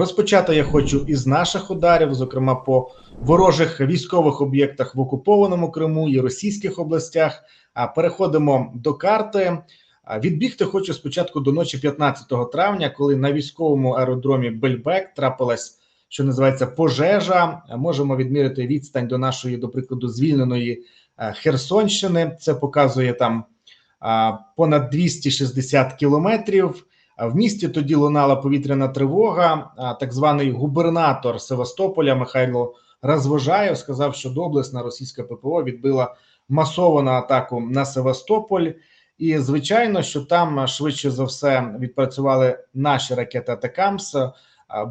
Розпочати я хочу із наших ударів, зокрема по ворожих військових об'єктах в окупованому Криму і російських областях. А переходимо до карти. Відбігти хочу спочатку до ночі 15 травня, коли на військовому аеродромі Бельбек трапилась, що називається пожежа. Можемо відміряти відстань до нашої, до прикладу, звільненої е, Херсонщини. Це показує там понад 260 кілометрів. В місті тоді лунала повітряна тривога. Так званий губернатор Севастополя Михайло Розвожаєв сказав, що доблесна російська ППО відбила масовану атаку на Севастополь. І звичайно, що там швидше за все відпрацювали наші ракети Атакамс.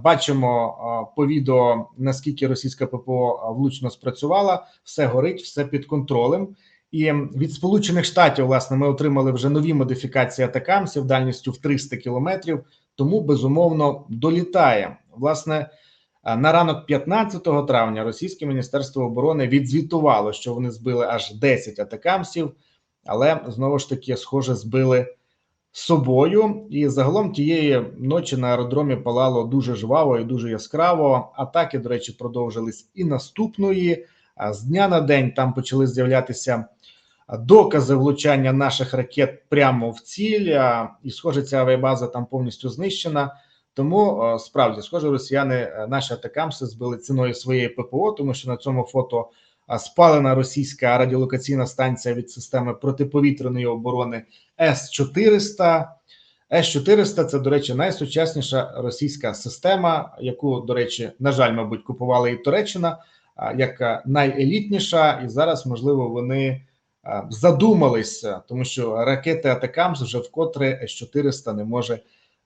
Бачимо по відео наскільки російська ППО влучно спрацювала, все горить, все під контролем. І від Сполучених Штатів, власне, ми отримали вже нові модифікації атакамсів дальністю в 300 кілометрів, тому безумовно долітає. Власне, на ранок 15 травня російське міністерство оборони відзвітувало, що вони збили аж 10 атакамсів, але знову ж таки, схоже, збили собою. І загалом тієї ночі на аеродромі палало дуже жваво і дуже яскраво. Атаки, до речі, продовжились і наступної. З дня на день там почали з'являтися докази влучання наших ракет прямо в ціль. І, схоже, ця авіабаза там повністю знищена. Тому справді, схоже, росіяни е, наші атакамси збили ціною своєї ППО, тому що на цьому фото спалена російська радіолокаційна станція від системи протиповітряної оборони С-400. С-400 – це, до речі, найсучасніша російська система, яку, до речі, на жаль, мабуть, купувала і Туреччина, як найелітніша, і зараз, можливо, вони задумалися, тому що ракети Атакамс вже вкотре С-400 не може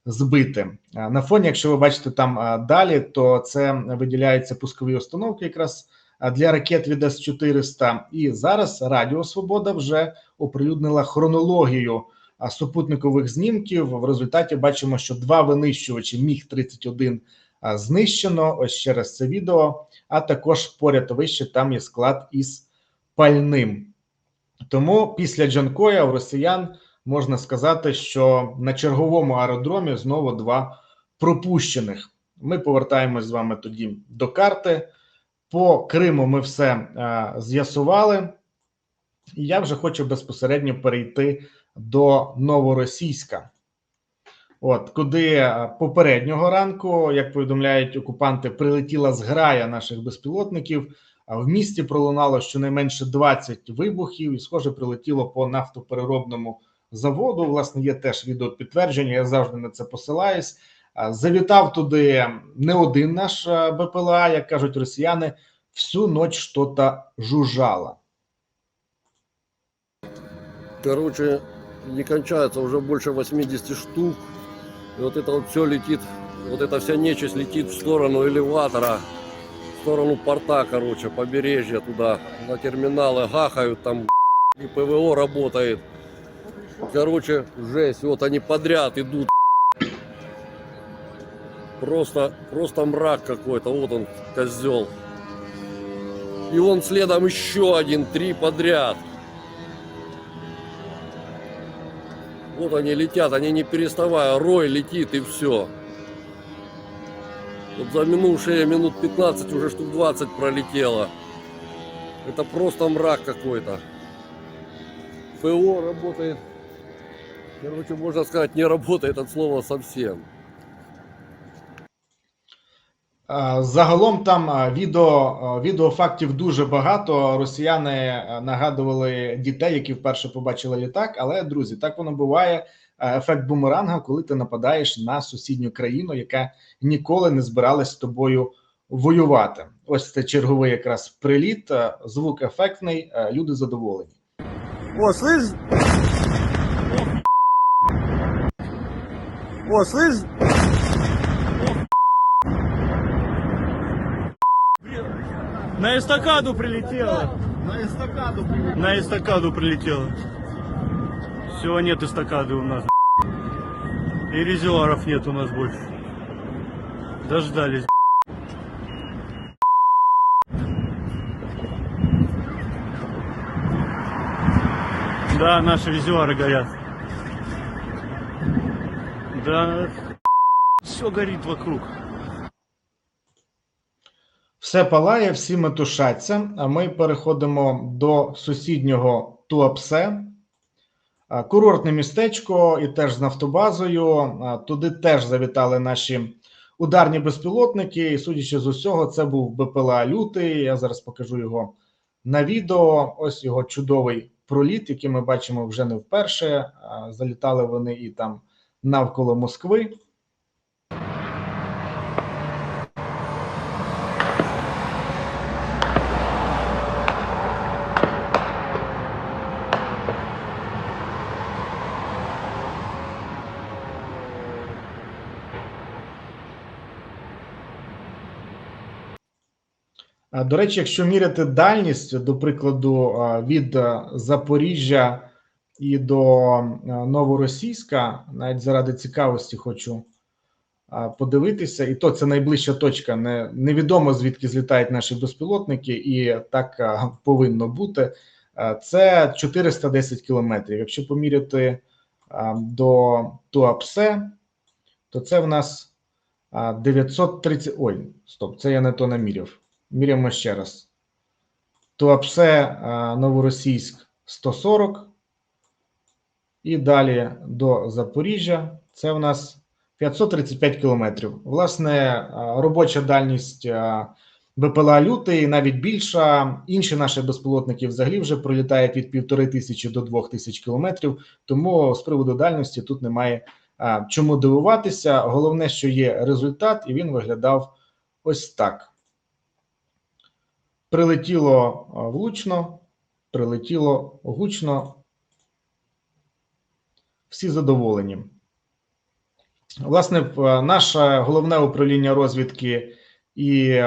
збити. На фоні, якщо ви бачите там далі, то це виділяються пускові установки якраз для ракет від С-400. І зараз Радіо Свобода вже оприлюднила хронологію супутникових знімків. В результаті бачимо, що два винищувачі Міг 31 а, знищено. Ось ще раз це відео. А також поряд вище там є склад із пальним. Тому після Джанкоя у росіян можна сказати, що на черговому аеродромі знову два пропущених. Ми повертаємось з вами тоді до карти. По Криму ми все е, з'ясували. І я вже хочу безпосередньо перейти до Новоросійська. От куди е, попереднього ранку, як повідомляють окупанти, прилетіла зграя наших безпілотників. А в місті пролунало щонайменше 20 вибухів, і схоже, прилетіло по нафтопереробному заводу. Власне, є теж відеопідтвердження. Я завжди на це посилаюсь. А, Завітав туди не один наш а, БПЛА, як кажуть росіяни, всю ніч що-то жужжало. Короче, не кончается уже больше 80 штук. И вот это вот все летит, вот эта вся нечисть летит в сторону элеватора, В сторону порта, короче, побережья туда, на терминалы гахают, там и ПВО работает. Короче, жесть, вот они подряд идут. Просто, просто мрак какой-то, вот он, козел. И он следом еще один, три подряд. Вот они летят, они не переставая, рой летит и все. Вот за минувшие минут 15 уже штук 20 пролетело. Это просто мрак какой-то. ПО работает. Короче, можно сказать, не работает от слова совсем. Загалом там відео, відеофактів дуже багато. Росіяни нагадували дітей, які вперше побачили літак. Але друзі, так воно буває. Е, Ефект бумеранга, коли ти нападаєш на сусідню країну, яка ніколи не збиралась з тобою воювати. Ось це черговий якраз приліт. е, Звук ефектний, е, люди задоволені. О, слышь? О, слышь? На эстакаду прилетело. На эстакаду прилетело. На эстакаду прилетело. Все, нет эстакады у нас. И резервов нет у нас больше. Дождались. Да, наши визуары горят. Да, все горит вокруг. Все палає, всі метушаться. А ми переходимо до сусіднього Туапсе. А, Курортне містечко і теж з нафтобазою. Туди теж завітали наші ударні безпілотники. І судячи з усього, це був БПЛА Лютий. Я зараз покажу його на відео. Ось його чудовий проліт, який ми бачимо вже не вперше. Залітали вони і там навколо Москви. До речі, якщо міряти дальність, до прикладу, від Запоріжжя і до Новоросійська, навіть заради цікавості хочу подивитися, і то це найближча точка. Не, невідомо звідки злітають наші безпілотники, і так повинно бути. Це 410 кілометрів. Якщо поміряти до Туапсе, то це в нас а, 930. Ой, стоп, це я не то наміряв. Міряємо ще раз. Туапсе а, Новоросійськ 140. І далі до Запоріжжя. Це в нас 535 кілометрів. Власне, робоча дальність БПЛА Лютий навіть більша. Інші наші безпілотники взагалі вже пролітають від півтори тисячі до двох тисяч кілометрів. Тому з приводу дальності тут немає чому дивуватися. Головне, що є результат, і він виглядав ось так. Прилетіло влучно, прилетіло гучно. Всі задоволені. Власне, в- наше головне управління розвідки і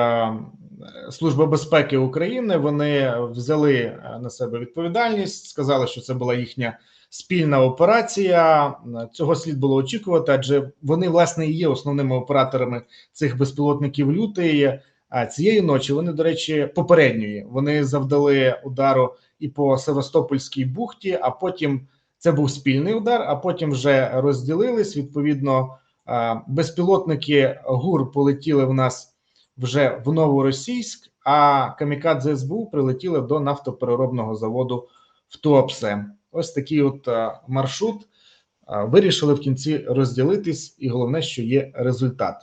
Служба безпеки України вони взяли на себе відповідальність, сказали, що це була їхня спільна операція. Цього слід було очікувати, адже вони, власне, і є основними операторами цих безпілотників лютий. А цієї ночі вони, до речі, попередньої вони завдали удару і по Севастопольській бухті, а потім це був спільний удар. А потім вже розділились. Відповідно, безпілотники ГУР полетіли в нас вже в Новоросійськ, а камікадзе СБУ прилетіли до нафтопереробного заводу в Туапсе. Ось такий от маршрут. Вирішили в кінці розділитись, і головне, що є результат.